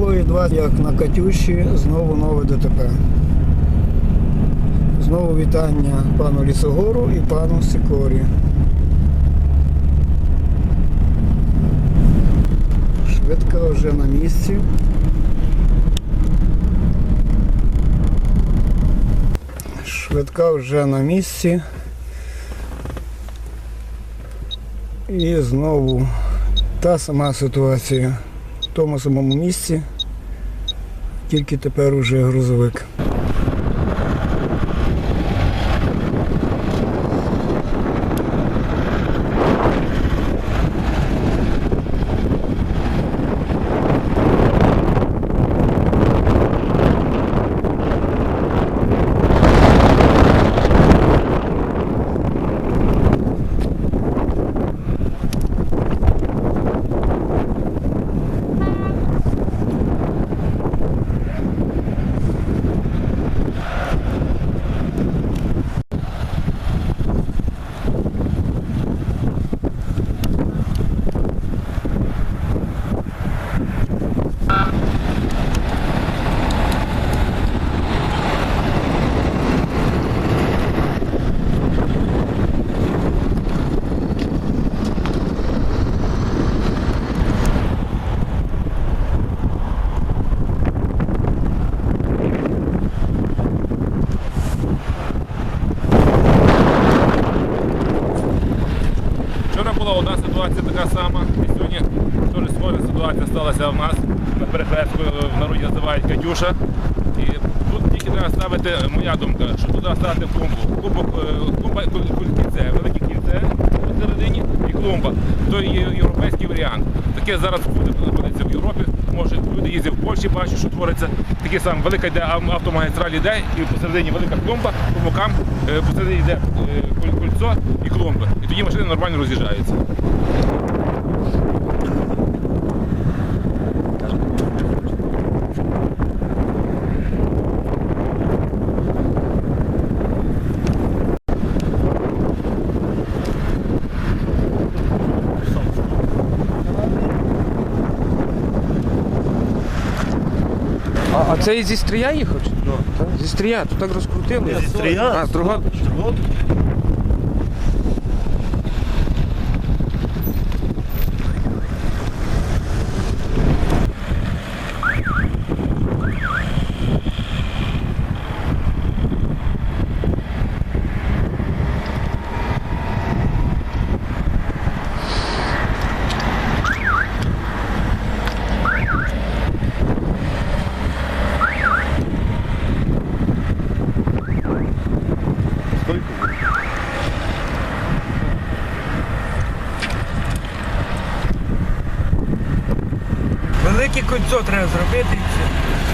пройшло і два, як на Катюші, знову нове ДТП. Знову вітання пану Лісогору і пану Сикорі. Швидка вже на місці. Швидка вже на місці. І знову та сама ситуація тому самому місці, тільки тепер уже грузовик. Була одна ситуація така сама, і сьогодні теж схожа ситуація сталася в нас на перехрестку в народі називають Катюша. І тут тільки треба ставити, моя думка, що туди ставити клумбу. Клумбу, е, клумба куль- куль- кільце, велике кільце посередині і клумба. То є європейський варіант. Таке зараз буде знаходиться в Європі. Може, люди їздять в Польщі, бачать, що твориться. Таке саме велика йде автомагістраль іде, і посередині велика клумба, по бокам е, посередині йде кольцо і клумба. І тоді машини нормально роз'їжджаються. А, це і зі стрія їхав? чи? Ну, Зі стрія, тут так розкрутили. Зі стрия? А, з другого. Велике кольцо треба зробити і все.